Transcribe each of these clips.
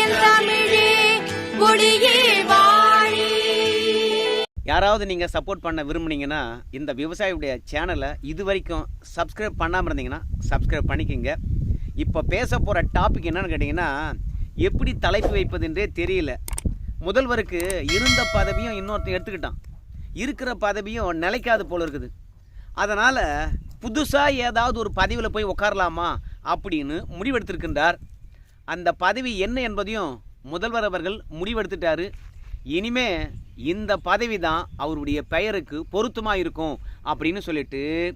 என் தமிழே வாழி. யாராவது நீங்கள் சப்போர்ட் பண்ண விரும்புனீங்கன்னா இந்த விவசாயியுடைய சேனலை இது வரைக்கும் சப்ஸ்கிரைப் பண்ணாமல் இருந்தீங்கன்னா சப்ஸ்கிரைப் பண்ணிக்கோங்க. இப்போ பேச போகிற டாபிக் என்னன்னு கேட்டிங்கன்னா எப்படி தலைப்பு வைப்பதுன்றே தெரியல. முதல்வருக்கு இருந்த பதவியும் இன்னொருத்தன் எடுத்துக்கிட்டான். இருக்கிற பதவியும் நிலைக்காது போல இருக்குது. அதனால் புதுசாக ஏதாவது ஒரு பதவியில் போய் உட்காரலாமா அப்படின்னு முடிவெடுத்திருக்கின்றார் அந்த பதவி என்ன என்பதையும் முதல்வர் அவர்கள் முடிவெடுத்துட்டாரு. இனிமே இந்த பதவி தான் அவருடைய பெயருக்கு பொருத்தமாக இருக்கும் அப்படின்னு சொல்லிட்டு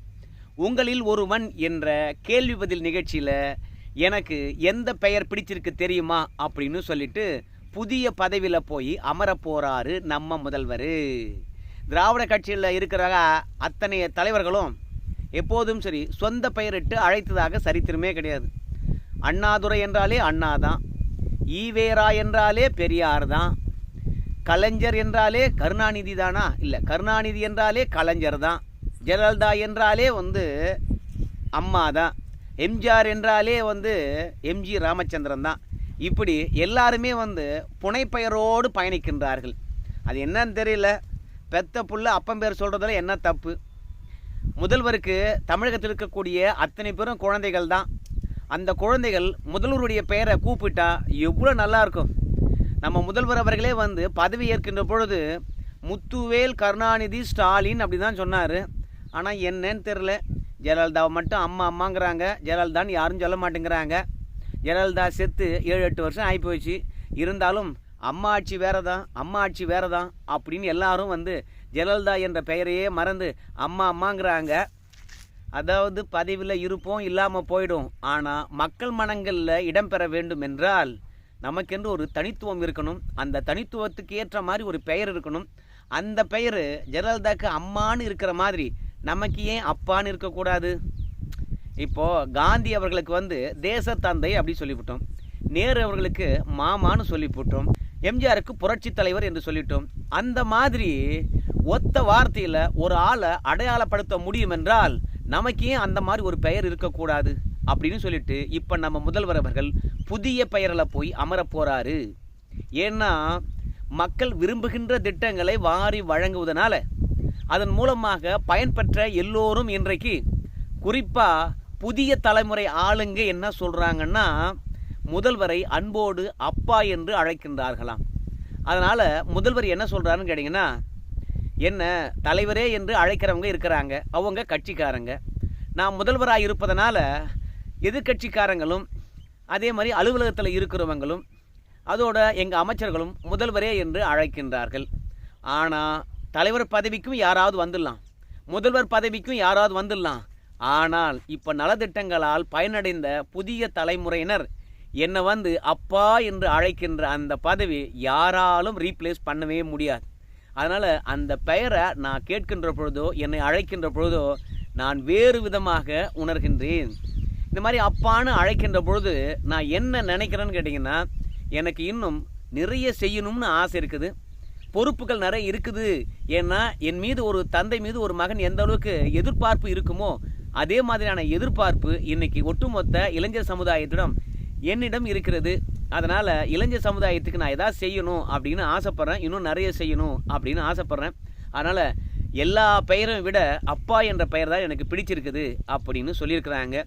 உங்களில் ஒருவன் என்ற கேள்வி பதில் நிகழ்ச்சியில் எனக்கு எந்த பெயர் பிடிச்சிருக்கு தெரியுமா அப்படின்னு சொல்லிட்டு புதிய பதவியில் போய் அமர நம்ம முதல்வர். திராவிட கட்சியில் இருக்கிற அத்தனை தலைவர்களும் எப்போதும் சரி சொந்த பெயரிட்டு அழைத்ததாக சரித்திரமே கிடையாது. அண்ணாதுரை என்றாலே அண்ணா தான் ஈவேரா என்றாலே பெரியார் தான் கலைஞர் என்றாலே கருணாநிதி தானா இல்லை கருணாநிதி என்றாலே கலைஞர் தான் ஜெயலலிதா என்றாலே வந்து அம்மா தான் எம்ஜிஆர் என்றாலே வந்து எம்ஜி ராமச்சந்திரன் தான் இப்படி எல்லாருமே வந்து புனைப்பெயரோடு பயணிக்கின்றார்கள். அது என்னன்னு தெரியல. பெத்த புள்ள அப்பம் பேர் சொல்கிறதுல என்ன தப்பு? முதல்வருக்கு தமிழகத்தில் இருக்கக்கூடிய அத்தனை பேரும் குழந்தைகள் தான் அந்த குழந்தைகள் முதல்வருடைய பெயரை கூப்பிட்டா எவ்வளோ நல்லா இருக்கும். நம்ம முதல்வர் அவர்களே வந்து பதவி ஏற்கின்ற பொழுது முத்துவேல் கருணாநிதி ஸ்டாலின் அப்படி தான் சொன்னார். ஆனால் என்னன்னு தெரில ஜெயலலிதாவை மட்டும் அம்மா அம்மாங்கிறாங்க. ஜெயலலிதான்னு யாரும் சொல்ல மாட்டேங்கிறாங்க. ஜெயலலிதா செத்து ஏழு எட்டு வருஷம் ஆகி போச்சு இருந்தாலும் அம்மா ஆட்சி வேறு தான் அம்மா ஆட்சி வேறு தான் அப்படின்னு எல்லாரும் வந்து ஜெயலலிதா என்ற பெயரையே மறந்து அம்மா அம்மாங்கிறாங்க. அதாவது பதிவில் இருப்போம் இல்லாமல் போயிடும். ஆனால் மக்கள் மனங்களில் இடம்பெற வேண்டும் என்றால் நமக்கென்று ஒரு தனித்துவம் இருக்கணும். அந்த தனித்துவத்துக்கு ஏற்ற மாதிரி ஒரு பெயர் இருக்கணும். அந்த பெயர் ஜெயலலிதாக்கு அம்மான்னு இருக்கிற மாதிரி நமக்கு ஏன் அப்பான்னு இருக்கக்கூடாது? இப்போது காந்தி அவர்களுக்கு வந்து தேச தந்தை அப்படி சொல்லிவிட்டோம். நேரு அவர்களுக்கு மாமான்னு சொல்லிவிட்டோம். எம்ஜிஆருக்கு புரட்சி தலைவர் என்று சொல்லிட்டோம் அந்த மாதிரி ஒத்த வார்த்தையில் ஒரு ஆளை அடையாளப்படுத்த முடியும் என்றால் நமக்கே அந்த மாதிரி ஒரு பெயர் இருக்கக்கூடாது அப்படின்னு சொல்லிட்டு இப்போ நம்ம முதல்வர் அவர்கள் புதிய பெயரில் போய் அமர போகிறாரு ஏன்னா மக்கள் விரும்புகின்ற திட்டங்களை வாரி வழங்குவதனால அதன் மூலமாக பயன்பெற்ற எல்லோரும் இன்றைக்கு குறிப்பாக புதிய தலைமுறை ஆளுங்க என்ன சொல்கிறாங்கன்னா முதல்வரை அன்போடு அப்பா என்று அழைக்கின்றார்களாம். அதனால் முதல்வர் என்ன சொல்கிறாருன்னு கேட்டிங்கன்னா என்ன தலைவரே என்று அழைக்கிறவங்க இருக்கிறாங்க. அவங்க கட்சிக்காரங்க. நான் முதல்வராக இருப்பதனால் எதிர்க்கட்சிக்காரங்களும் அதே மாதிரி அலுவலகத்தில் இருக்கிறவங்களும் அதோட எங்கள் அமைச்சர்களும் முதல்வரே என்று அழைக்கின்றார்கள். ஆனால் தலைவர் பதவிக்கும் யாராவது வந்துடலாம். முதல்வர் பதவிக்கும் யாராவது வந்துடலாம். ஆனால் இப்போ நலத்திட்டங்களால் பயனடைந்த புதிய தலைமுறையினர் என்னை வந்து அப்பா என்று அழைக்கின்ற அந்த பதவி யாராலும் ரீப்ளேஸ் பண்ணவே முடியாது. அதனால் அந்த பெயரை நான் கேட்கின்ற பொழுதோ என்னை அழைக்கின்ற பொழுதோ நான் வேறு விதமாக உணர்கின்றேன். இந்த மாதிரி அப்பான்னு அழைக்கின்ற பொழுது நான் என்ன நினைக்கிறேன்னு கேட்டிங்கன்னா எனக்கு இன்னும் நிறைய செய்யணும்னு ஆசை இருக்குது. பொறுப்புகள் நிறைய இருக்குது. ஏன்னா என் மீது ஒரு தந்தை மீது ஒரு மகன் எந்த அளவுக்கு எதிர்பார்ப்பு இருக்குமோ அதே மாதிரியான எதிர்பார்ப்பு இன்னைக்கு ஒட்டுமொத்த இளைஞர் சமுதாயத்திடம் என்னிடம் இருக்கிறது. அதனால் இளைஞர் சமுதாயத்துக்கு நான் எதாவது செய்யணும் அப்படின்னு ஆசைப்பட்றேன். இன்னும் நிறைய செய்யணும் அப்படின்னு ஆசைப்பட்றேன். அதனால் எல்லா பெயரும் விட அப்பா என்ற பெயர் தான் எனக்கு பிடிச்சிருக்குது அப்படின்னு சொல்லியிருக்கிறாங்க.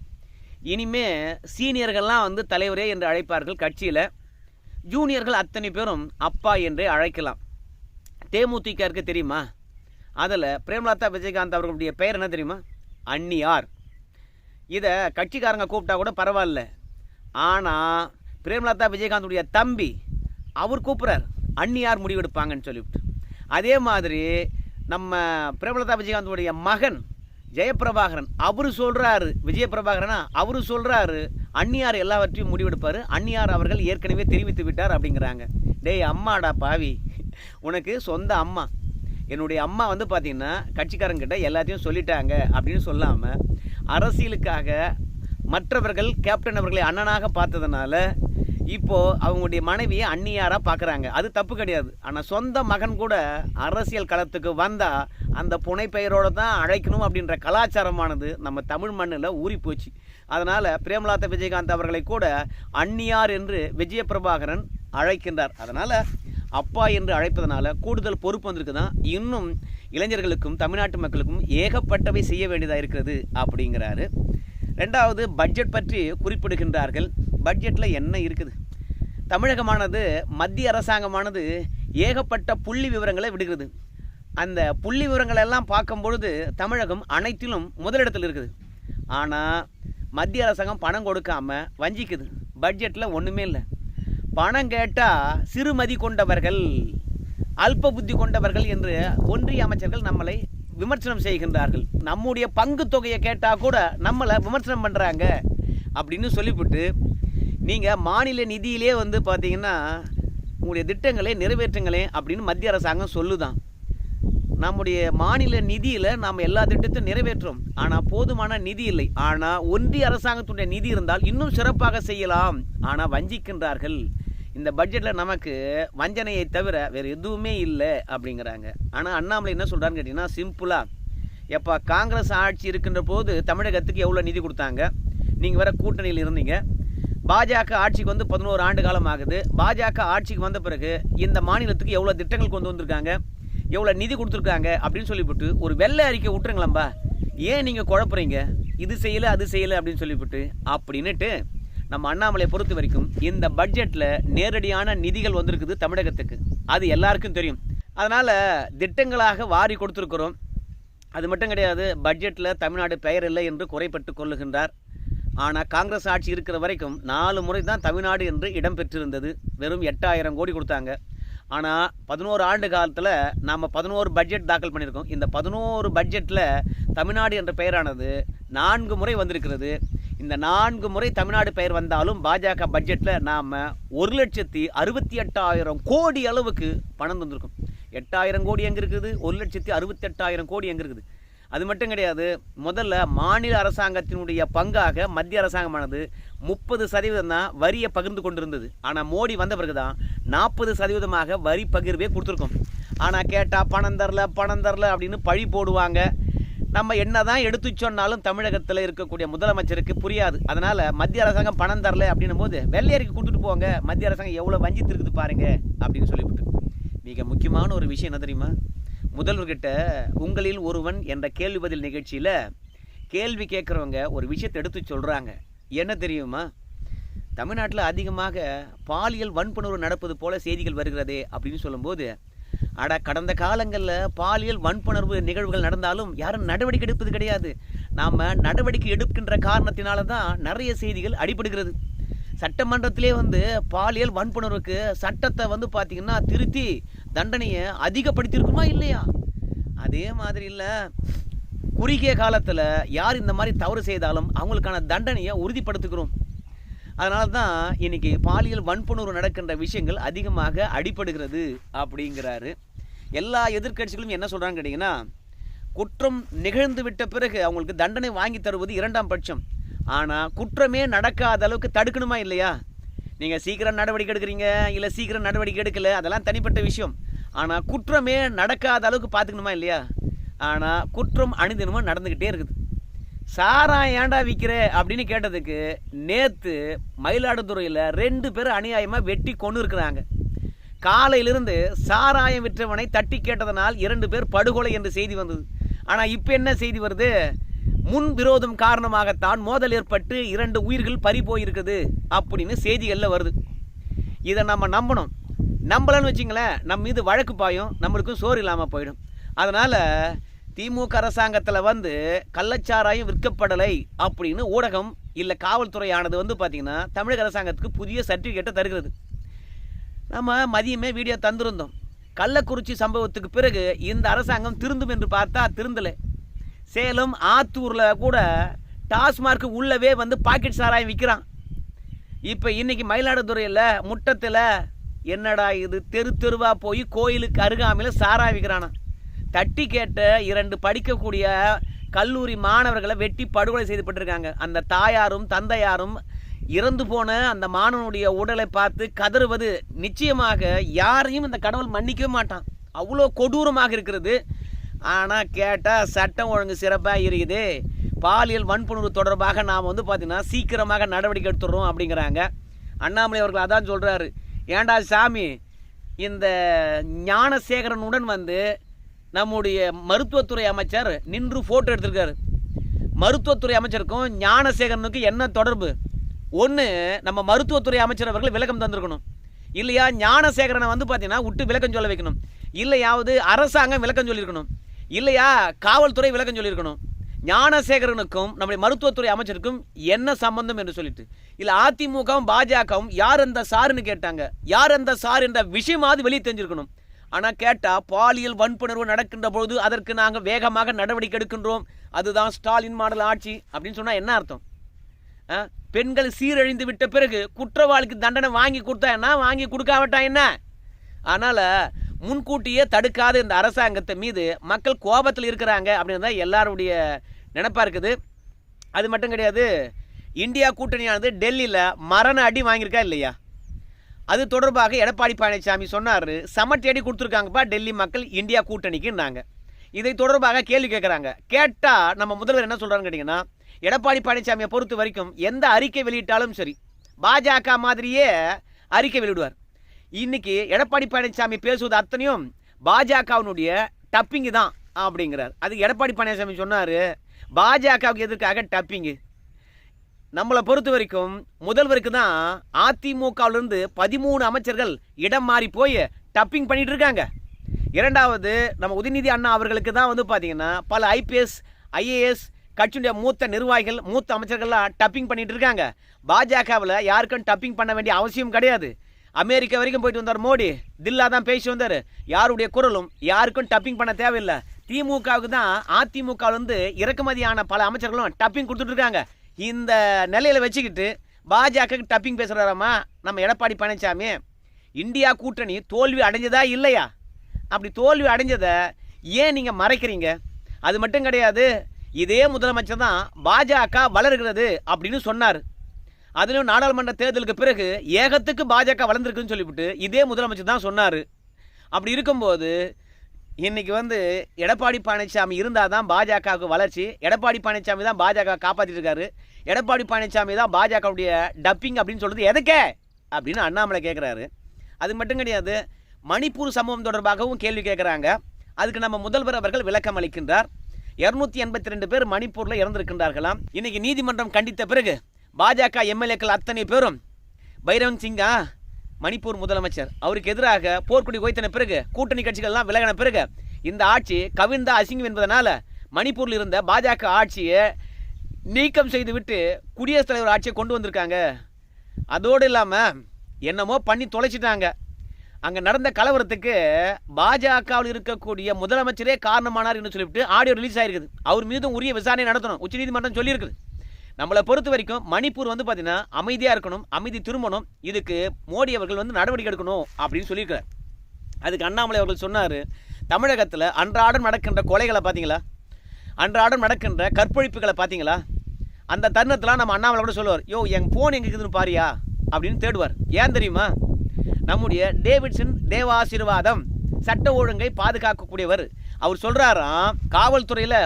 இனிமே சீனியர்கள்லாம் வந்து தலைவரே என்று அழைப்பார்கள் கட்சியில். ஜூனியர்கள் அத்தனை பேரும் அப்பா என்றே அழைக்கலாம். தேமுதிகருக்கு தெரியுமா? அதில் பிரேமலதா விஜயகாந்த் அவர்களுடைய பெயர் என்ன தெரியுமா? அன்னியார். இதை கட்சிக்காரங்க கூப்பிட்டா கூட பரவாயில்ல. ஆனால் பிரேமலதா விஜயகாந்துடைய தம்பி அவர் கூப்பிட்றார் அன்னியார் முடிவெடுப்பாங்கன்னு சொல்லிவிட்டு. அதே மாதிரி நம்ம பிரேமலதா விஜயகாந்துடைய மகன் ஜெயபிரபாகரன் அவர் சொல்கிறாரு விஜயபிரபாகரனா அவர் சொல்கிறாரு அன்னியார் எல்லாவற்றையும் முடிவெடுப்பார் அன்னியார் அவர்கள் ஏற்கனவே தெரிவித்து விட்டார் அப்படிங்கிறாங்க. டேய் அம்மாடா பாவி உனக்கு சொந்த அம்மா. என்னுடைய அம்மா வந்து பார்த்திங்கன்னா கட்சிக்காரங்கிட்ட எல்லாத்தையும் சொல்லிட்டாங்க அப்படின்னு சொல்லாமல் அரசியலுக்காக மற்றவர்கள் கேப்டன் அவர்களை அண்ணனாக பார்த்ததுனால இப்போ அவங்களுடைய மனைவியை அந்நியாராக பார்க்குறாங்க அது தப்பு கிடையாது. ஆனால் சொந்த மகன் கூட அரசியல் களத்துக்கு வந்தால் அந்த புனைப்பெயரோடு தான் அழைக்கணும் அப்படின்ற கலாச்சாரமானது நம்ம தமிழ் மண்ணில் ஊறி போச்சு. அதனால் பிரேமலாதா விஜயகாந்த் அவர்களை கூட அந்நியார் என்று விஜய பிரபாகரன் அழைக்கின்றார். அதனால் அப்பா என்று அழைப்பதனால கூடுதல் பொறுப்பு வந்திருக்குதான் இன்னும் இளைஞர்களுக்கும் தமிழ்நாட்டு மக்களுக்கும் ஏகப்பட்டவை செய்ய வேண்டியதாக இருக்கிறது அப்படிங்கிறாரு ரெண்டாவது பட்ஜெட் பற்றி குறிப்பிடுகின்றார்கள். பட்ஜெட்டில் என்ன இருக்குது? தமிழகமானது மத்திய அரசாங்கமானது ஏகப்பட்ட புள்ளி விவரங்களை விடுகிறது. அந்த புள்ளி விவரங்கள் எல்லாம் பார்க்கும் பொழுது தமிழகம் அனைத்திலும் முதலிடத்தில் இருக்குது. ஆனால் மத்திய அரசாங்கம் பணம் கொடுக்காம வஞ்சிக்குது. பட்ஜெட்டில் ஒன்றுமே இல்லை. பணம் கேட்டால் சிறுமதி கொண்டவர்கள் அல்ப புத்தி கொண்டவர்கள் என்று ஒன்றிய அமைச்சர்கள் நம்மளை விமர்சனம் செய்கின்றார்கள். நம்முடைய பங்கு தொகையை கேட்டால் கூட நம்மளை விமர்சனம் பண்ணுறாங்க அப்படின்னு சொல்லிவிட்டு நீங்கள் மாநில நிதியிலே வந்து பார்த்தீங்கன்னா உங்களுடைய திட்டங்களை நிறைவேற்றுங்களேன் அப்படின்னு மத்திய அரசாங்கம் சொல்லுதான். நம்முடைய மாநில நிதியில் நாம் எல்லா திட்டத்தையும் நிறைவேற்றோம் ஆனால் போதுமான நிதி இல்லை. ஆனால் ஒன்றிய அரசாங்கத்துடைய நிதி இருந்தால் இன்னும் சிறப்பாக செய்யலாம். ஆனால் வஞ்சிக்கின்றார்கள். இந்த பட்ஜெட்டில் நமக்கு வஞ்சனையை தவிர வேறு எதுவுமே இல்லை அப்படிங்கிறாங்க. ஆனால் அண்ணாமலை என்ன சொல்கிறான்னு கேட்டிங்கன்னா சிம்பிளாக எப்போ காங்கிரஸ் ஆட்சி இருக்கின்ற போது தமிழகத்துக்கு எவ்வளோ நிதி கொடுத்தாங்க? நீங்கள் வேற கூட்டணியில் இருந்தீங்க. பாஜக ஆட்சிக்கு வந்து பதினோரு ஆண்டு காலம் ஆகுது. பாஜக ஆட்சிக்கு வந்த பிறகு இந்த மாநிலத்துக்கு எவ்வளோ திட்டங்கள் கொண்டு வந்திருக்காங்க? எவ்வளோ நிதி கொடுத்துருக்காங்க? அப்படின்னு சொல்லிவிட்டு ஒரு வெள்ளை அறிக்கை விட்டுருங்களம்பா ஏன் நீங்கள் குழப்புறீங்க? இது செய்யலை அது செய்யலை அப்படின்னு சொல்லிவிட்டு அப்படின்னுட்டு நம்ம அண்ணாமலை பொறுத்த வரைக்கும் இந்த பட்ஜெட்டில் நேரடியான நிதிகள் வந்திருக்குது தமிழகத்துக்கு. அது எல்லாருக்கும் தெரியும். அதனால் திட்டங்களாக வாரி கொடுத்துருக்குறோம். அது மட்டும் கிடையாது பட்ஜெட்டில் தமிழ்நாடு பெயர் இல்லை என்று குறைப்பட்டு கொள்ளுகின்றார். ஆனால் காங்கிரஸ் ஆட்சி இருக்கிற வரைக்கும் நாலு முறை தான் தமிழ்நாடு என்று இடம் பெற்றிருந்தது. வெறும் எட்டாயிரம் கோடி கொடுத்தாங்க. ஆனால் பதினோரு ஆண்டு காலத்தில் நாம் பதினோரு பட்ஜெட் தாக்கல் பண்ணியிருக்கோம். இந்த பதினோரு பட்ஜெட்டில் தமிழ்நாடு என்ற பெயரானது நான்கு முறை வந்திருக்கிறது. இந்த நான்கு முறை தமிழ்நாடு பெயர் வந்தாலும் பாஜக பட்ஜெட்டில் நாம் ஒரு லட்சத்தி அறுபத்தி எட்டாயிரம் கோடி அளவுக்கு பணம் தந்திருக்கோம். எட்டாயிரம் கோடி எங்கே இருக்குது? ஒரு லட்சத்தி அறுபத்தெட்டாயிரம் கோடி எங்கே இருக்குது? அது மட்டும் கிடையாது முதல்ல மாநில அரசாங்கத்தினுடைய பங்காக மத்திய அரசாங்கமானது முப்பது சதவீதம் தான் வரியை பகிர்ந்து கொண்டிருந்தது. ஆனால் மோடி வந்த பிறகு தான் நாற்பது சதவீதமாக வரி பகிர்வே கொடுத்துருக்கோம். ஆனால் கேட்டால் பணம் தரல பணம் தரல அப்படின்னு பழி போடுவாங்க. நம்ம என்னதான் எடுத்து சொன்னாலும் தமிழகத்தில் இருக்கக்கூடிய முதலமைச்சருக்கு புரியாது. அதனால் மத்திய அரசாங்கம் பணம் தரல அப்படின்னும் போது வெள்ளையருக்கு கொடுத்துட்டு போங்க மத்திய அரசாங்கம் எவ்வளோ வஞ்சித்திருக்குது பாருங்க அப்படின்னு சொல்லிவிட்டு. மிக முக்கியமான ஒரு விஷயம் என்ன தெரியுமா? முதல்வர்கிட்ட உங்களில் ஒருவன் என்ற கேள்வி பதில் நிகழ்ச்சியில் கேள்வி கேட்குறவங்க ஒரு விஷயத்தை எடுத்து சொல்கிறாங்க என்ன தெரியுமா? தமிழ்நாட்டில் அதிகமாக பாலியல் வன்புணர்வு நடப்பது போல செய்திகள் வருகிறதே அப்படின்னு சொல்லும்போது அட கடந்த காலங்களில் பாலியல் வன்புணர்வு நிகழ்வுகள் நடந்தாலும் யாரும் நடவடிக்கை எடுப்பது கிடையாது. நாம் நடவடிக்கை எடுக்கின்ற காரணத்தினால தான் நிறைய செய்திகள் அடிபடுகிறது. சட்டமன்றத்திலே வந்து பாலியல் வன்புணர்வுக்கு சட்டத்தை வந்து பார்த்திங்கன்னா திருத்தி தண்டனையை அதிகப்படுத்தியிருக்குமா இல்லையா? அதே மாதிரி இல்லை குறுகிய காலத்தில் யார் இந்த மாதிரி தவறு செய்தாலும் அவங்களுக்கான தண்டனையை உறுதிப்படுத்துகிறோம். அதனால தான் இன்னைக்கு பாலியல் வன்புணர்வு நடக்கின்ற விஷயங்கள் அதிகமாக அடிபடுகிறது அப்படிங்கிறாரு. எல்லா எதிர்க்கட்சிகளும் என்ன சொல்கிறாங்க கேட்டிங்கன்னா குற்றம் நிகழ்ந்து விட்ட பிறகு அவங்களுக்கு தண்டனை வாங்கி தருவது இரண்டாம் பட்சம். ஆனால் குற்றமே நடக்காத அளவுக்கு தடுக்கணுமா இல்லையா? நீங்கள் சீக்கிரம் நடவடிக்கை எடுக்கிறீங்க இல்லை சீக்கிரம் நடவடிக்கை எடுக்கல அதெல்லாம் தனிப்பட்ட விஷயம். ஆனால் குற்றமே நடக்காத அளவுக்கு பார்த்துக்கணுமா இல்லையா? ஆனால் குற்றம் அணிதினமும் நடந்துக்கிட்டே இருக்குது. சாராயம் ஏன்டா விற்கிற அப்படின்னு கேட்டதுக்கு நேற்று மயிலாடுதுறையில் ரெண்டு பேரும் அநியாயமாக வெட்டி கொண்டு இருக்கிறாங்க. காலையிலிருந்து சாராயம் விற்றவனை தட்டி கேட்டதனால் இரண்டு பேர் படுகொலை என்று செய்தி வந்தது. ஆனால் இப்போ என்ன செய்தி வருது? முன் விரோதம் காரணமாகத்தான் மோதல் ஏற்பட்டு இரண்டு உயிர்கள் பறி போயிருக்குது அப்படின்னு செய்திகளில் வருது. இதை நம்ம நம்பணும். நம்பலன்னு வச்சிங்களேன் நம்ம மீது வழக்கு பாயும் நம்மளுக்கும் சோறு இல்லாமல் போயிடும். அதனால் திமுக அரசாங்கத்தில் வந்து கள்ளச்சாராயம் விற்கப்படலை அப்படின்னு ஊடகம் இல்லை காவல்துறையானது வந்து பார்த்திங்கன்னா தமிழக அரசாங்கத்துக்கு புதிய சர்டிஃபிகேட்டை தருகிறது. நம்ம மதியமே வீடியோ தந்திருந்தோம். கள்ளக்குறிச்சி சம்பவத்துக்கு பிறகு இந்த அரசாங்கம் திருந்தும் என்று பார்த்தா திருந்தலை. சேலம் ஆத்தூரில் கூட டாஸ்மார்க்கு உள்ளவே வந்து பாக்கெட் சாராயம் விற்கிறான் இப்போ இன்றைக்கி மயிலாடுதுறையில் முட்டத்தில் என்னடா இது தெரு தெருவாக போய் கோயிலுக்கு அருகாமையில் சாராயம் விற்கிறானா தட்டி கேட்ட இரண்டு படிக்கக்கூடிய கல்லூரி மாணவர்களை வெட்டி படுகொலை செய்யப்பட்டிருக்காங்க அந்த தாயாரும் தந்தையாரும் இறந்து போன அந்த மாணவனுடைய உடலை பார்த்து கதறுவது நிச்சயமாக யாரையும் இந்த கடவுள் மன்னிக்கவே மாட்டான். அவ்வளோ கொடூரமாக இருக்கிறது. ஆனால் கேட்டால் சட்டம் ஒழுங்கு சிறப்பாக இருக்குது. பாலியல் வன்புணர்வு தொடர்பாக நாம் வந்து பார்த்திங்கன்னா சீக்கிரமாக நடவடிக்கை எடுத்துடுறோம் அப்படிங்கிறாங்க. அண்ணாமலை அவர்கள் அதான் சொல்கிறாரு ஏண்டா சாமி இந்த ஞானசேகரனுடன் வந்து நம்முடைய மருத்துவத்துறை அமைச்சர் நின்று ஃபோட்டோ எடுத்திருக்காரு. மருத்துவத்துறை அமைச்சருக்கும் ஞானசேகரனுக்கும் என்ன தொடர்பு? ஒன்று நம்ம மருத்துவத்துறை அமைச்சர் அவர்கள் விளக்கம் தந்திருக்கணும். இல்லையா? ஞானசேகரனை வந்து பார்த்தீங்கன்னா விட்டு விளக்கம் சொல்ல வைக்கணும். இல்லையாவது அரசாங்கம் விளக்கம் சொல்லியிருக்கணும். இல்லையா? காவல்துறை விளக்கம் சொல்லியிருக்கணும். ஞானசேகரனுக்கும் நம்முடைய மருத்துவத்துறை அமைச்சருக்கும் என்ன சம்பந்தம் என்று சொல்லிட்டு. இல்லை அதிமுகவும் பாஜகவும் யார் அந்த சாருன்னு கேட்டாங்க. யார் அந்த சார் என்ற விஷயமாவது வெளியே தெரிஞ்சிருக்கணும். ஆனால் கேட்டால் பாலியல் வன்புணர்வு நடக்கின்ற பொழுது அதற்கு நாங்கள் வேகமாக நடவடிக்கை எடுக்கின்றோம். அதுதான் ஸ்டாலின் மாடல் ஆட்சி அப்படின்னு சொன்னால் என்ன அர்த்தம்? பெண்கள் சீரழிந்து விட்ட பிறகு குற்றவாளிக்கு தண்டனை வாங்கி கொடுத்தா என்ன? வாங்கி கொடுக்காவட்டா என்ன? அதனால் முன்கூட்டியே தடுக்காத இந்த அரசாங்கத்தை மீது மக்கள் கோபத்தில் இருக்கிறாங்க அப்படின்னு தான் எல்லாருடைய நினப்பாக இருக்குது. அது மட்டும் கிடையாது இந்தியா கூட்டணியானது டெல்லியில் மரண அடி வாங்கியிருக்கா இல்லையா? அது தொடர்பாக எடப்பாடி பழனிசாமி சொன்னார் சமட்டேடி கொடுத்துருக்காங்கப்பா டெல்லி மக்கள் இந்தியா கூட்டணிக்குன்னாங்க. இதை தொடர்பாக கேள்வி கேட்குறாங்க கேட்டால் நம்ம முதல்வர் என்ன சொல்கிறான்னு கேட்டிங்கன்னா எடப்பாடி பழனிசாமியை பொறுத்த வரைக்கும் எந்த அறிக்கை வெளியிட்டாலும் சரி பாஜக மாதிரியே அறிக்கை வெளியிடுவார். இன்னைக்கு எடப்பாடி பழனிசாமி பேசுவது அத்தனையும் பாஜகவினுடைய டப்பிங்கு தான் அப்படிங்கிறார். அதுக்கு எடப்பாடி பழனிசாமி சொன்னார் பாஜகவுக்கு எதிர்க்காக டப்பிங்கு? நம்மளை பொறுத்த வரைக்கும் முதல்வருக்கு தான் அதிமுகவிலிருந்து பதிமூணு அமைச்சர்கள் இடம் மாறி போய் டப்பிங் பண்ணிட்டு இருக்காங்க. இரண்டாவது நம்ம உதயநிதி அண்ணா அவர்களுக்கு தான் வந்து பார்த்தீங்கன்னா பல ஐபிஎஸ் ஐஏஎஸ் கட்சியுடைய மூத்த நிர்வாகிகள் மூத்த அமைச்சர்கள்லாம் டப்பிங் பண்ணிட்டு இருக்காங்க. பாஜகவில் யாருக்கும் டப்பிங் பண்ண வேண்டிய அவசியம் கிடையாது. அமெரிக்கா வரைக்கும் போயிட்டு வந்தார் மோடி. தில்லா தான் பேசி வந்தார். யாருடைய குரலும் யாருக்கும் டப்பிங் பண்ண தேவையில்லை. திமுகவுக்கு தான் அதிமுகவிலிருந்து இறக்குமதியான பல அமைச்சர்களும் டப்பிங் கொடுத்துட்டு இருக்காங்க. இந்த நிலையில் வச்சுக்கிட்டு பாஜகவுக்கு டப்பிங் பேசுகிறாராம்மா நம்ம எடப்பாடி பழனிசாமி இந்தியா கூட்டணி தோல்வி அடைஞ்சதா இல்லையா? அப்படி தோல்வி அடைஞ்சதை ஏன் நீங்கள் மறைக்கிறீங்க? அது மட்டும் கிடையாது இதே முதலமைச்சர் தான் பாஜக வளர்கிறது அப்படின்னு சொன்னார். அதிலும் நாடாளுமன்ற தேர்தலுக்கு பிறகு ஏகத்துக்கு பாஜக வளர்ந்துருக்குன்னு சொல்லிவிட்டு இதே முதலமைச்சர் தான் சொன்னார். அப்படி இருக்கும்போது இன்னைக்கு வந்து எடப்பாடி பழனிசாமி இருந்தால் தான் பாஜகவுக்கு வளர்ச்சி எடப்பாடி பழனிசாமி தான் பாஜக காப்பாற்றிட்டு இருக்காரு. எடப்பாடி பழனிசாமி தான் பாஜகவுடைய டப்பிங் அப்படின்னு சொல்கிறது எதுக்கே? அப்படின்னு அண்ணாமலை கேட்குறாரு அது மட்டும் கிடையாது மணிப்பூர் சம்பவம் தொடர்பாகவும் கேள்வி கேட்குறாங்க அதுக்கு நம்ம முதல்வர் அவர்கள் விளக்கம் அளிக்கின்றார். இரநூத்தி எண்பத்தி ரெண்டு பேர் மணிப்பூரில் இறந்திருக்கின்றார்களாம். இன்னைக்கு நீதிமன்றம் கண்டித்த பிறகு பாஜக எம்எல்ஏக்கள் அத்தனை பேரும் பைரவன் சிங்கா மணிப்பூர் முதலமைச்சர் அவருக்கு எதிராக போர்க்குடி ஓய்த்தின பிறகு கூட்டணி கட்சிகள்லாம் விலகின பிறகு இந்த ஆட்சி கவிழ்ந்தா அசிங்கம் என்பதனால மணிப்பூரில் இருந்த பாஜக ஆட்சியை நீக்கம் செய்துவிட்டு குடியரசுத் தலைவர் ஆட்சியை கொண்டு வந்திருக்காங்க. அதோடு இல்லாமல் என்னமோ பண்ணி தொலைச்சிட்டாங்க. அங்கே நடந்த கலவரத்துக்கு பாஜகவில் இருக்கக்கூடிய முதலமைச்சரே காரணமானார் என்று சொல்லிவிட்டு ஆடியோ ரிலீஸ் ஆயிருக்குது. அவர் மீதும் உரிய விசாரணை நடத்தணும். உச்சநீதிமன்றம் சொல்லியிருக்குது. நம்மளை பொறுத்த வரைக்கும் மணிப்பூர் வந்து பார்த்தீங்கன்னா அமைதியாக இருக்கணும் அமைதி திரும்பணும் இதுக்கு மோடி அவர்கள் வந்து நடவடிக்கை எடுக்கணும் அப்படின்னு சொல்லியிருக்காரு அதுக்கு அண்ணாமலை அவர்கள் சொன்னார் தமிழகத்தில் அன்றாடம் நடக்கின்ற கொலைகளை பார்த்தீங்களா அன்றாடம் நடக்கின்ற கற்பழிப்புகளை பார்த்தீங்களா அந்த தருணத்தில் நம்ம அண்ணாமலை கூட சொல்லுவார் யோ என் ஃபோன் எங்கே இருக்குதுன்னு பாரியா? அப்படின்னு தேடுவார். ஏன் தெரியுமா? நம்முடைய டேவிட்சன் தேவாசீர்வாதம் சட்ட ஒழுங்கை பாதுகாக்கக்கூடியவர். அவர் சொல்கிறாராம் காவல்துறையில்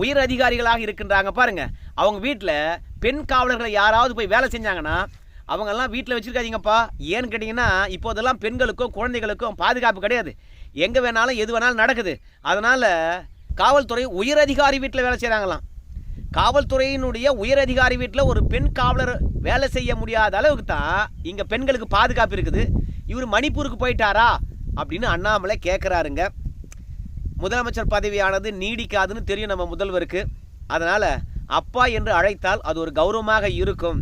உயர் அதிகாரிகளாக இருக்கின்றாங்க பாருங்க. அவங்க வீட்டில் பெண் காவலர்களை யாராவது போய் வேலை செஞ்சாங்கன்னா அவங்கெல்லாம் வீட்டில் வச்சுருக்காதீங்கப்பா. ஏன்னு கேட்டிங்கன்னா இப்போதெல்லாம் பெண்களுக்கும் குழந்தைகளுக்கும் பாதுகாப்பு கிடையாது. எங்கே வேணாலும் எது வேணாலும் நடக்குது. அதனால் காவல்துறை உயர் அதிகாரி வீட்டில் வேலை செய்கிறாங்களாம் காவல்துறையினுடைய உயர் அதிகாரி வீட்டில் ஒரு பெண் காவலர் வேலை செய்ய முடியாத அளவுக்கு தான் இங்கே பெண்களுக்கு பாதுகாப்பு இருக்குது. இவர் மணிப்பூருக்கு போயிட்டாரா? அப்படின்னு அண்ணாமலை கேட்குறாருங்க முதலமைச்சர் பதவியானது நீடிக்காதுன்னு தெரியும் நம்ம முதல்வருக்கு. அதனால் அப்பா என்று அழைத்தால் அது ஒரு கௌரவமாக இருக்கும்.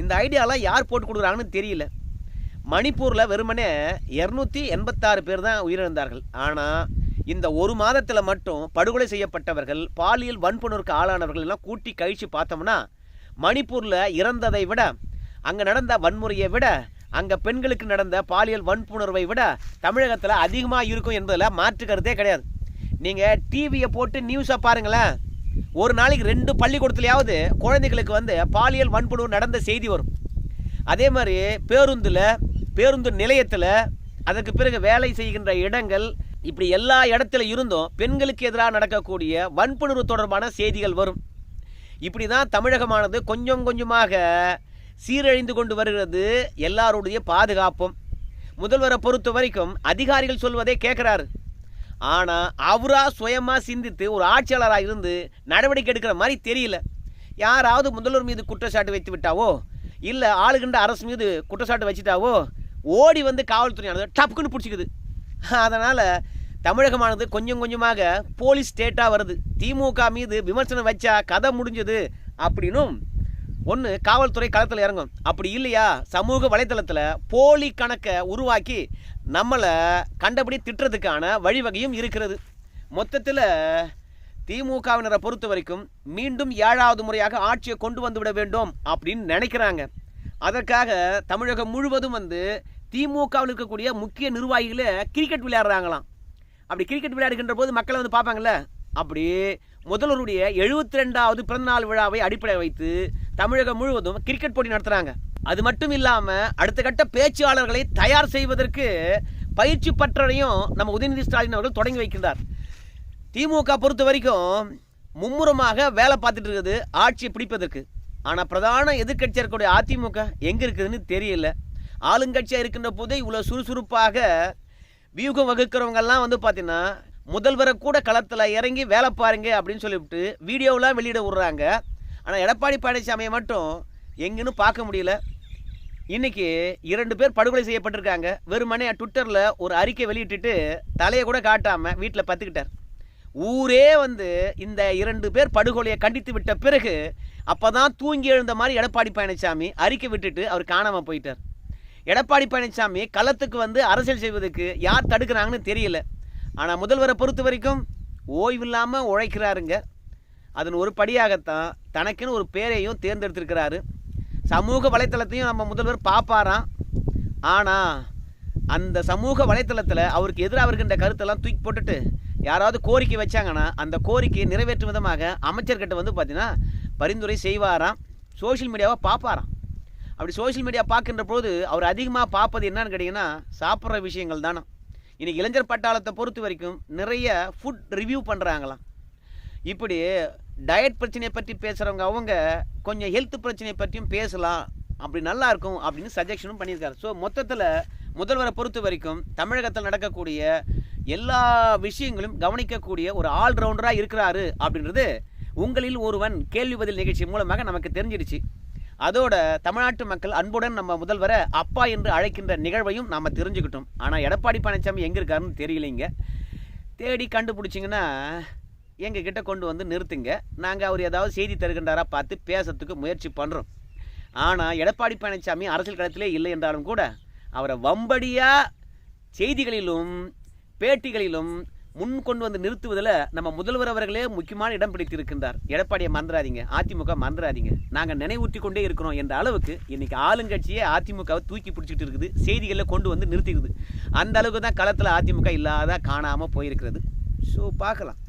இந்த ஐடியாலாம் யார் போட்டு கொடுக்குறாங்கன்னு தெரியல. மணிப்பூரில் வெறுமனே இரநூத்தி எண்பத்தாறு பேர் தான் உயிரிழந்தார்கள். ஆனால் இந்த ஒரு மாதத்தில் மட்டும் படுகொலை செய்யப்பட்டவர்கள் பாலியல் வன்புணருக்கு ஆளானவர்கள் எல்லாம் கூட்டி கழிச்சு பார்த்தோம்னா மணிப்பூரில் இறந்ததை விட அங்கே நடந்த வன்முறையை விட அங்கே பெண்களுக்கு நடந்த பாலியல் வன்புணர்வை விட தமிழகத்தில் அதிகமாக இருக்கும் என்பதில் மாற்று கருத்தே கிடையாது. நீங்கள் டிவியை போட்டு நியூஸை பாருங்களேன். ஒரு நாளைக்கு ரெண்டு பள்ளிக்கூடத்துலையாவது குழந்தைகளுக்கு வந்து பாலியல் வன்புணர்வு நடந்த செய்தி வரும். அதே மாதிரி பேருந்தில் பேருந்து நிலையத்தில் அதற்கு பிறகு வேலை செய்கின்ற இடங்கள் இப்படி எல்லா இடத்துல இருந்தும் பெண்களுக்கு எதிராக நடக்கக்கூடிய வன்புணர்வு தொடர்பான செய்திகள் வரும். இப்படி தான் தமிழகமானது கொஞ்சம் கொஞ்சமாக சீரழிந்து கொண்டு வருகிறது எல்லாருடைய பாதுகாப்பும். முதல்வரை பொறுத்த வரைக்கும் அதிகாரிகள் சொல்வதே கேட்குறாரு. ஆனால் அவராக சுயமாக சிந்தித்து ஒரு ஆட்சியாளராக இருந்து நடவடிக்கை எடுக்கிற மாதிரி தெரியல. யாராவது முதல்வர் மீது குற்றச்சாட்டு வைத்து விட்டாவோ இல்லை ஆளுகின்ற அரசு மீது குற்றச்சாட்டு வச்சுட்டாவோ ஓடி வந்து காவல்துறையானது டப்புக்குன்னு பிடிச்சிக்குது. அதனால் தமிழகமானது கொஞ்சம் கொஞ்சமாக போலீஸ் ஸ்டேட்டாக வருது. திமுக மீது விமர்சனம் வச்சா கதை முடிஞ்சது அப்படின்னும் ஒன்று காவல்துறை களத்தில் இறங்கும். அப்படி இல்லையா? சமூக வலைத்தளத்தில் போலி கணக்கை உருவாக்கி நம்மளை கண்டபடி திட்டுறதுக்கான வழிவகையும் இருக்கிறது. மொத்தத்தில் திமுகவினரை பொறுத்த வரைக்கும் மீண்டும் ஏழாவது முறையாக ஆட்சியை கொண்டு வந்து விட வேண்டும் அப்படின்னு நினைக்கிறாங்க. அதற்காக தமிழகம் முழுவதும் வந்து திமுகவில் இருக்கக்கூடிய முக்கிய நிர்வாகிகளே கிரிக்கெட் விளையாடுறாங்களாம். அப்படி கிரிக்கெட் விளையாடுகின்ற போது மக்களை வந்து பார்ப்பாங்கல்ல? அப்படி முதல்வருடைய எழுபத்தி ரெண்டாவது பிறந்தநாள் விழாவை அடிப்படை வைத்து தமிழகம் முழுவதும் கிரிக்கெட் போட்டி நடத்துகிறாங்க அது மட்டும் இல்லாமல் அடுத்த கட்ட பேச்சாளர்களை தயார் செய்வதற்கு பயிற்சி பற்றறையும் நம்ம உதயநிதி ஸ்டாலின் அவர்கள் தொடங்கி வைக்கின்றார். திமுக பொறுத்த வரைக்கும் மும்முரமாக வேலை பார்த்துட்டு இருக்குது ஆட்சியை பிடிப்பதற்கு. ஆனால் பிரதான எதிர்க்கட்சியாக இருக்கக்கூடிய அதிமுக எங்கே இருக்குதுன்னு தெரியல. ஆளுங்கட்சியாக இருக்கின்ற போதே இவ்வளோ சுறுசுறுப்பாக வியூகம் வகுக்கிறவங்கெல்லாம் வந்து பார்த்தீங்கன்னா முதல்வரை கூட களத்தில் இறங்கி வேலை பாருங்க அப்படின்னு சொல்லிவிட்டு வீடியோவெலாம் வெளியிட விடுறாங்க. ஆனால் எடப்பாடி பழனிசாமியை மட்டும் எங்கேன்னு பார்க்க முடியல. இன்றைக்கி இரண்டு பேர் படுகொலை செய்யப்பட்டிருக்காங்க. வெறுமனே ட்விட்டரில் ஒரு அறிக்கை வெளியிட்டுட்டு தலையை கூட காட்டாமல் வீட்டில் பத்துக்கிட்டார். ஊரே வந்து இந்த இரண்டு பேர் படுகொலையை கண்டித்து விட்ட பிறகு அப்பதான் தூங்கி எழுந்த மாதிரி எடப்பாடி பழனிசாமி அறிக்கை விட்டுட்டு அவர் காணாமல் போயிட்டார். எடப்பாடி பழனிசாமி களத்துக்கு வந்து அரசியல் செய்வதற்கு யார் தடுக்கிறாங்கன்னு தெரியல. ஆனால் முதல்வரை பொறுத்த வரைக்கும் ஓய்வில்லாமல் உழைக்கிறாருங்க. அதன் ஒரு படியாகத்தான் தனக்குன்னு ஒரு பேரையும் தேர்ந்தெடுத்திருக்கிறாரு. சமூக வலைத்தளத்தையும் நம்ம முதல்வர் பார்ப்பாராம் ஆனால் அந்த சமூக வலைத்தளத்தில் அவருக்கு எதிராக இருக்கின்ற கருத்தெல்லாம் தூக்கி போட்டுட்டு யாராவது கோரிக்கை வச்சாங்கன்னா அந்த கோரிக்கையை நிறைவேற்றும் விதமாக அமைச்சர்கிட்ட வந்து பார்த்தீங்கன்னா பரிந்துரை செய்வாராம். சோஷியல் மீடியாவை பார்ப்பாராம் அப்படி சோஷியல் மீடியா பார்க்கின்ற போது அவர் அதிகமாக பார்ப்பது என்னன்னு கேட்டிங்கன்னா சாப்பிட்ற விஷயங்கள் தானே? இன்றைக்கி இளைஞர் பட்டாளத்தை பொறுத்த வரைக்கும் நிறைய ஃபுட் ரிவ்யூ பண்ணுறாங்களாம் இப்படி டயட் பிரச்சனையை பற்றி பேசுகிறவங்க அவங்க கொஞ்சம் ஹெல்த் பிரச்சனையை பற்றியும் பேசலாம். அப்படி நல்லா இருக்கும் அப்படின்னு சஜஷனும் பண்ணியிருக்காரு. ஸோ மொத்தத்தில் முதல்வரை பொறுத்த வரைக்கும் தமிழகத்தில் நடக்கக்கூடிய எல்லா விஷயங்களும் கவனிக்கக்கூடிய ஒரு ஆல்ரவுண்டராக இருக்கிறாரு அப்படின்றது உங்களில் ஒருவன் கேள்வி பதில் நிகழ்ச்சி மூலமாக நமக்கு தெரிஞ்சிடுச்சு. அதோட தமிழ்நாட்டு மக்கள் அன்புடன் நம்ம முதல்வரை அப்பா என்று அழைக்கின்ற நிகழ்வையும் நாம் தெரிஞ்சுக்கிட்டோம். ஆனால் எடப்பாடி பழனிசாமி எங்கே இருக்காருன்னு தெரியலைங்க. தேடி கண்டுபிடிச்சிங்கன்னா எங்கள் கிட்டே கொண்டு வந்து நிறுத்துங்க. நாங்கள் அவர் ஏதாவது செய்தி தருகின்றாரா பார்த்து பேசுறதுக்கு முயற்சி பண்ணுறோம் ஆனால் எடப்பாடி பழனிசாமி அரசியல் களத்திலே இல்லை என்றாலும் கூட அவரை வம்படியாக செய்திகளிலும் பேட்டிகளிலும் முன் கொண்டு வந்து நிறுத்துவதில் நம்ம முதல்வர் அவர்களே முக்கியமான இடம் பிடித்திருக்கின்றார். எடப்பாடியை மறந்துடாதீங்க. அதிமுக மறந்துடாதீங்க. நாங்கள் நினைவூட்டி கொண்டே இருக்கிறோம் என்ற அளவுக்கு இன்னைக்கு ஆளுங்கட்சியே அதிமுகவை தூக்கி பிடிச்சிட்டு இருக்குது. செய்திகளில் கொண்டு வந்து நிறுத்திடுது அந்த அளவுக்கு தான் களத்தில் அதிமுக இல்லாத காணாமல் போயிருக்கிறது. ஸோ பார்க்கலாம்.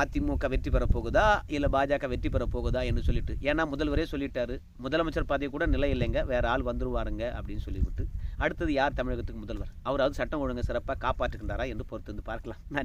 அதிமுக வெற்றி பெற போகுதா? இல்லை பாஜக வெற்றி பெற போகுதா என்று சொல்லிட்டு. ஏன்னா முதல்வரே சொல்லிட்டாரு. முதலமைச்சர் பதவி கூட நிலை இல்லைங்க. வேற ஆள் வந்துருவாருங்க அப்படின்னு சொல்லிவிட்டு. அடுத்தது யார் தமிழகத்துக்கு முதல்வர்? அவராவது சட்டம் ஒழுங்கு சிறப்பாக காப்பாற்றுகின்றாரா என்று பொறுத்து வந்து பார்க்கலாம். நன்றி.